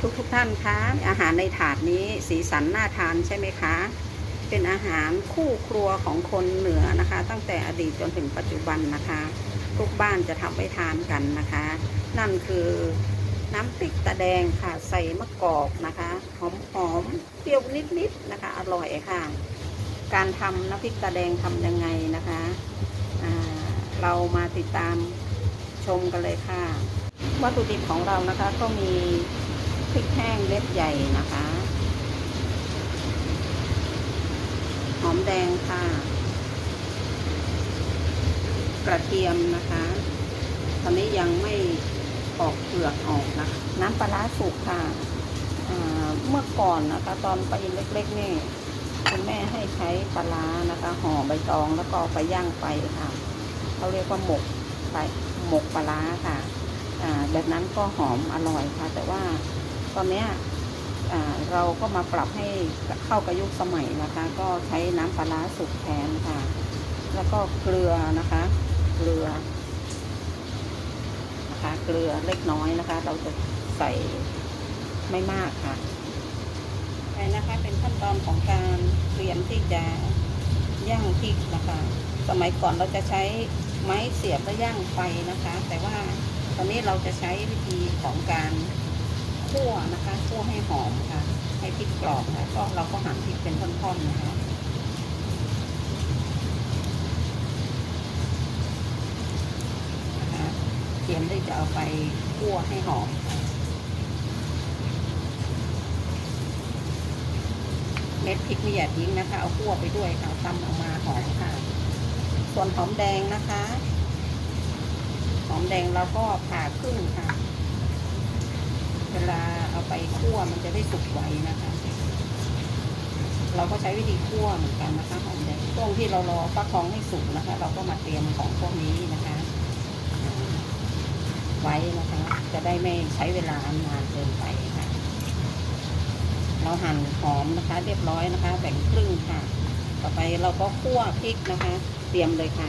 ทุกทุกท่านคะอาหารในถาดนี้สีสันน่าทานใช่ไหมคะ เป็นอาหารคู่ครัวของคนเหนือนะคะ ตั้งแต่อดีตจนถึงปัจจุบันนะคะ ทุกบ้านจะทำไว้ทานกันนะคะ นั่นคือน้ำพริกตะแดงค่ะ ใส่มะกอกนะคะหอมหอมๆเปรี้ยวนิดๆนะคะ อร่อยค่ะ การทำน้ำพริกตาแดงทำยังไงนะคะเรามาติดตามชมกันเลยค่ะ วัตถุดิบของเรานะคะก็มี พริกแห้งเล็บใหญ่นะคะ หอมแดงค่ะ กระเทียมนะคะ ตอนนี้ยังไม่ปอกเปลือกออกนะคะน้ำปลาร้าสุกค่ะเมื่อก่อนนะคะ ตอนไปเล็กๆนี่คุณแม่ให้ใช้ปลาร้านะคะ ห่อใบตองแล้วก็ไปย่างไฟค่ะเขาเรียกว่าหมกไปหมกปลาร้าค่ะแบบนั้นก็หอมอร่อยค่ะ แต่ว่า ตอนนี้เราก็มาปรับให้เข้ากับยุคสมัยนะคะ ก็ใช้น้ำปลาร้าสุกแทนค่ะ แล้วก็เกลือนะคะ เกลือนะคะ เกลือเล็กน้อยนะคะ เราจะใส่ไม่มากค่ะไปนะคะเป็นขั้นตอนของการเตรียมที่จะย่างพริกนะคะ สมัยก่อนเราจะใช้ไม้เสียบและย่างไฟนะคะ แต่ว่าตอนนี้เราจะใช้วิธีของการ คั่วนะคะคั่วให้หอมค่ะให้พริกกรอบค่ะก็เราก็หั่นพริกเป็นท่อนๆนะคะนะคะเตรียมที่จะเอาไปคั่วให้หอมเม็ดพริกไม่อย่าทิ้งนะคะ เอาคั่วไปด้วยค่ะตำออกมาหอมค่ะ ส่วนหอมแดงนะคะ หอมแดงเราก็ผ่าครึ่งค่ะ เวลาเอาไปคั่วมันจะได้สุกไวนะคะ เราก็ใช้วิธีคั่วเหมือนกันนะคะหอมแดงช่วงที่เรารอฟักทองให้สุกนะคะ เราก็มาเตรียมของพวกนี้นะคะ ไว้นะคะ จะได้ไม่ใช้เวลานานเกินไปค่ะ เราหั่นหอมนะคะ เรียบร้อยนะคะแบ่งครึ่งค่ะ ต่อไปเราก็คั่วพริกนะคะ เตรียมเลยค่ะ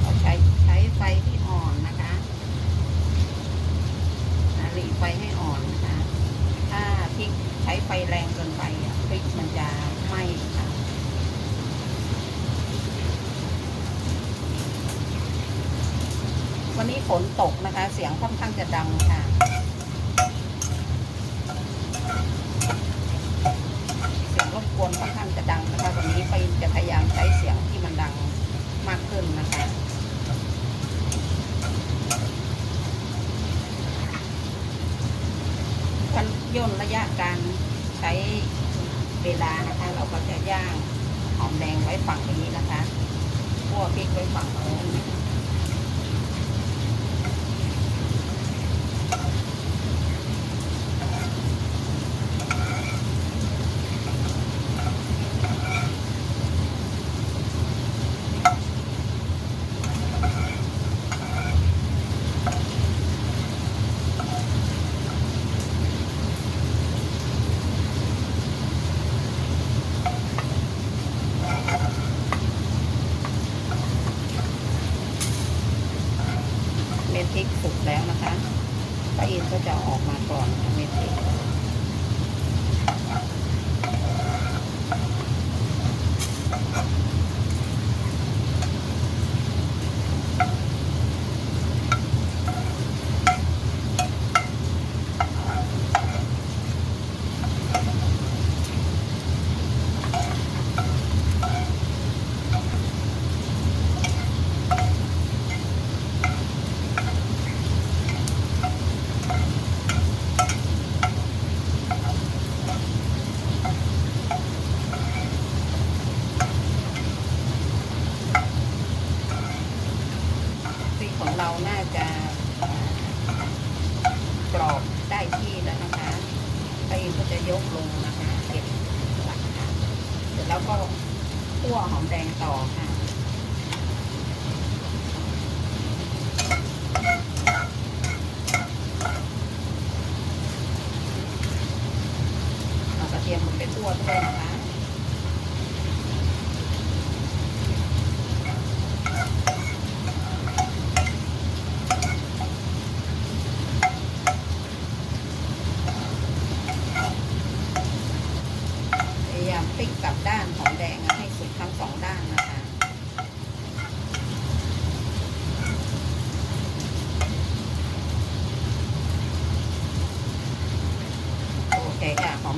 เราใช้ใช้ ไฟที่อ่อนนะคะหลีไฟให้อ่อนนะคะ ถ้าพริกใช้ไฟแรงเกินไปพริกมันจะไหม้ค่ะวันนี้ฝนตกนะคะ เสียงค่อนข้างจะดังค่ะเสียงรบกวนค่อนข้างจะดังนะคะวันนี้ไปจะพยายามใช้เสียงที่มันดังมากขึ้นนะคะการ ย่นระยะการใช้เวลานะคะ เราก็จะย่างหอมแดงไว้ฝั่งนี้นะคะคั่วพริกไว้ฝั่งโน้น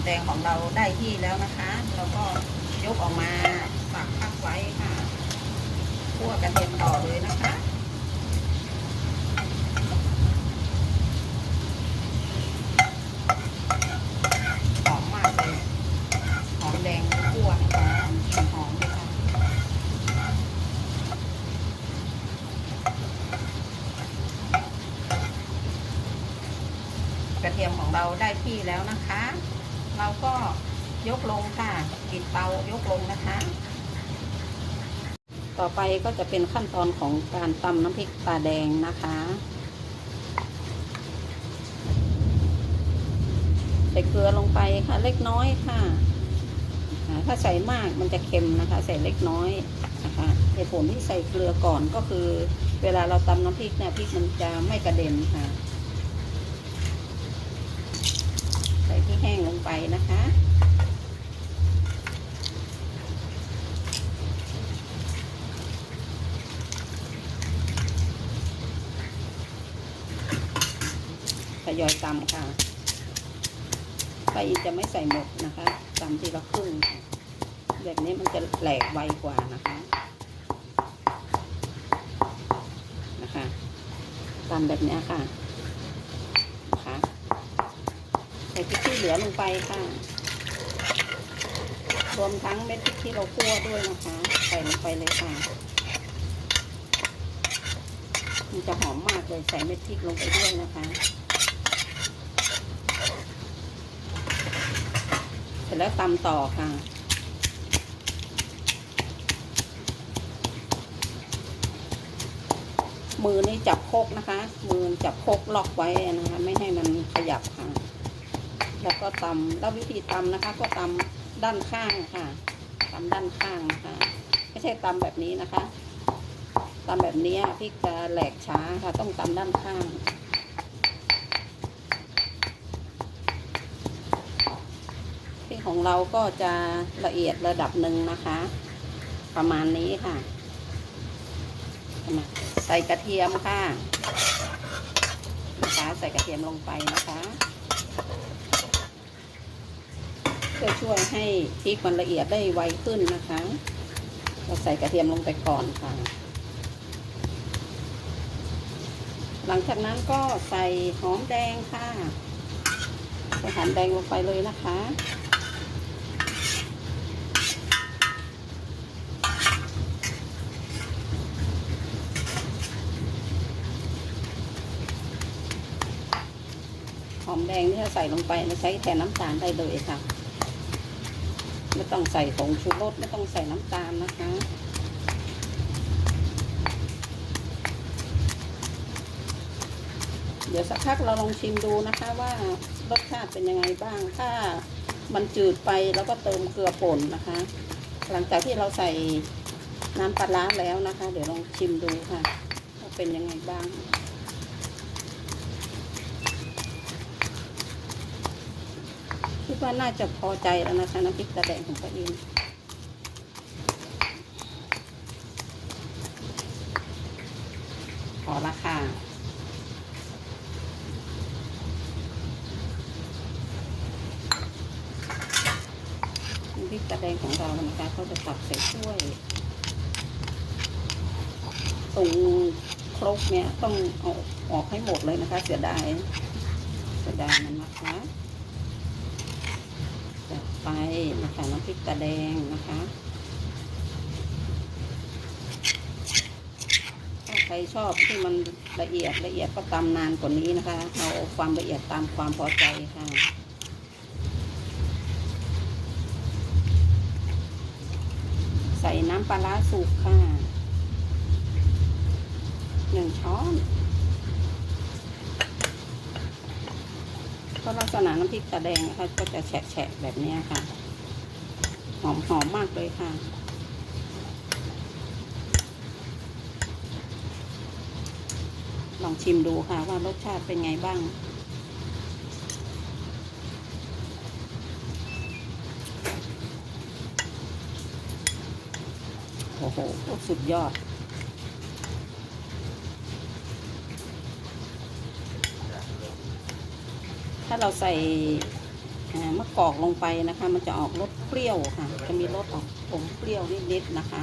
แดงของเราได้ที่แล้วนะคะ เราก็ยกออกมาปักพักไว้ค่ะคั่วกระเทียมต่อเลยนะคะหอมมากเลยหอมแดงคั่วให้หอมกลิ่นหอมเลยค่ะกระเทียมของเราได้ที่แล้วนะคะ เราก็ยกลงค่ะปิดเตายกลงนะคะ ต่อไปก็จะเป็นขั้นตอนของการตำน้ำพริกตาแดงนะคะใส่เกลือลงไปค่ะ เล็กน้อยค่ะ ถ้าใส่มากมันจะเค็มนะคะ ใส่เล็กน้อยนะคะเหตุผลที่ใส่เกลือก่อนก็คือ เวลาเราตำน้ำพริกเนี่ยพริกมันจะไม่กระเด็นค่ะ ใส่ที่ แห้งลงไปนะคะทยอยตำค่ะไปจะไม่ใส่หมดนะคะตำทีละครึ่งแบบนี้มันจะแหลกไวกว่านะคะนะคะตำแบบนี้ค่ะ ใส่พริกที่เหลือลงไปค่ะ รวมทั้งเม็ดพริกที่เราคั่วด้วยนะคะ ใส่ลงไปเลยค่ะ มันจะหอมมากเลย ใส่เม็ดพริกลงไปด้วยนะคะ เสร็จแล้วตำต่อค่ะมือนี่จับโคกนะคะ มือจับโคกล็อกไว้นะคะ ไม่ให้มันขยับค่ะ แล้วก็ตำแล้ววิธีตำนะคะ ก็ตำด้านข้างค่ะตำด้านข้างนะคะไม่ใช่ตำแบบนี้นะคะตำแบบนี้พริกจะแหลกช้าค่ะ ต้องตำด้านข้างพริกของเราก็จะละเอียดระดับหนึ่งนะคะ ประมาณนี้ค่ะ ใส่กระเทียมค่ะนะคะใส่กระเทียมลงไปนะคะ พื่อช่วยให้พริกมันละเอียดได้ไวขึ้นนะคะ เราใส่กระเทียมลงไปก่อนค่ะ หลังจากนั้นก็ใส่หอมแดงค่ะใส่หอมแดงลงไปเลยนะคะหอมแดงที่เราใส่ลงไปเราใช้แทนน้ำตาลได้เลยค่ะ ไม่ต้องใส่ผงชูรสไม่ต้องใส่น้ำตาลนะคะเดี๋ยวสักพักเราลองชิมดูนะคะว่ารสชาติเป็นยังไงบ้าง ถ้ามันจืดไปแล้วก็เติมเกลือป่นนะคะ หลังจากที่เราใส่น้ำปลาร้าแล้วนะคะ เดี๋ยวลองชิมดูค่ะว่าเป็นยังไงบ้าง คิดว่าน่าจะพอใจแล้วนะคะน้ำพริกตาแดงของป้าอินพอละค่ะน้ำพริกตาแดงของเรานะคะเขาจะตักใส่ถ้วยตรงครกเนี่ยต้องเอาออกให้หมดเลยนะคะ เสียดายเสียดายมันนะคะ ไปนะคะน้ำพริกตาแดงนะคะถ้าใครชอบที่มันละเอียดละเอียดก็ตำนานกว่านี้นะคะเอาความละเอียดตามความพอใจค่ะใส่น้ำปลาร้าสุกค่ะหนึ่งช้อน ก็ลักษณะน้ำพริกตะแดงนะคะ ก็จะแฉะแฉะแบบนี้ค่ะ หอมหอมมากเลยค่ะ ลองชิมดูค่ะว่ารสชาติเป็นไงบ้าง โอ้โห สุดยอด ถ้าเราใส่มะกอกลงไปนะคะ มันจะออกรสเปรี้ยวค่ะ จะมีรสออกอมเปรี้ยวนิดๆนะคะ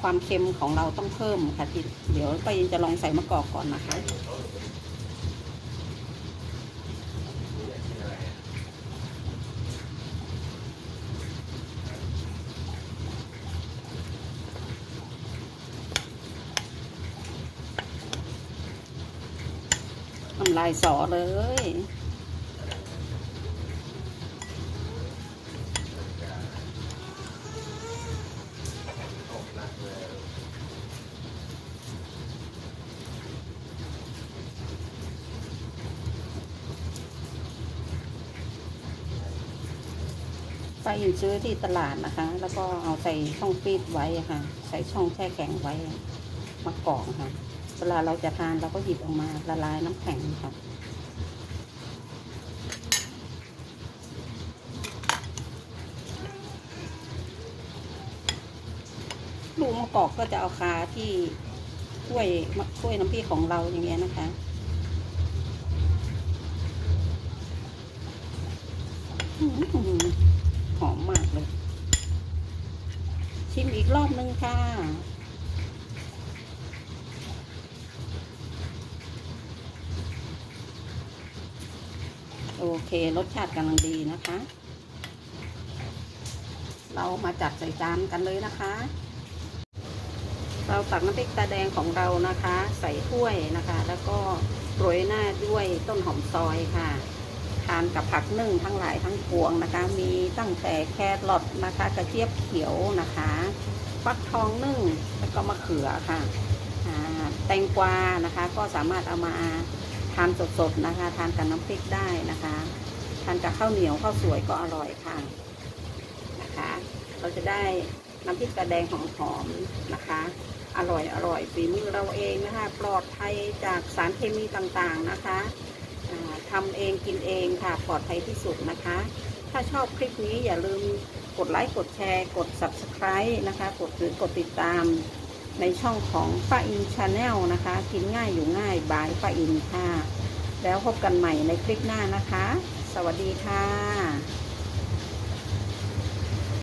ความเค็มของเราต้องเพิ่มค่ะทีเดี๋ยวไปยินจะลองใส่มะกอกก่อนนะคะน้ำลายสอเลย ไปอินซื้อที่ตลาดนะคะ แล้วก็เอาใส่ช่องฟีดไว้ค่ะ ใส่ช่องแช่แข็งไว้มากรอกค่ะ เวลาเราจะทานเราก็หยิบออกมาละลายน้ำแข็งค่ะลูกมะกอกก็จะเอาคาที่ถ้วยมะถ้วยน้ำพริกของเราอย่างเงี้ยนะคะอือหือหอมมากเลย ชิม อีกรอบนึงค่ะ โอเค รสชาติกำลังดีนะคะ เรามาจัดใส่จานกันเลยนะคะ เราตักน้ำพริกตาแดงของเรานะคะ ใส่ถ้วยนะคะ แล้วก็โรยหน้าด้วยต้นหอมซอยค่ะ ทานกับผักนึ่งทั้งหลายทั้งปวงนะคะ มีตั้งแต่แครอทนะคะ กระเจี๊ยบเขียวนะคะฟักทองนึ่งแล้วก็มะเขือค่ะแตงกวานะคะ ก็สามารถเอามาทานสดๆนะคะ ทานกับน้ำพริกได้นะคะทานกับข้าวเหนียวข้าวสวยก็อร่อยค่ะนะคะ เราจะได้น้ำพริกตาแดงหอมๆนะคะ อร่อยอร่อยฝีมือเราเองนะคะ ปลอดภัยจากสารเคมีต่างๆนะคะ ทำเองกินเองค่ะปลอดภัยที่สุดนะคะ ถ้าชอบคลิปนี้อย่าลืมกดไลค์กดแชร์กด subscribe นะคะ กดหรือกดติดตามในช่องของป้าอินชาแนลนะคะ กินง่ายอยู่ง่ายบายป้าอินค่ะ แล้วพบกันใหม่ในคลิปหน้านะคะ สวัสดีค่ะ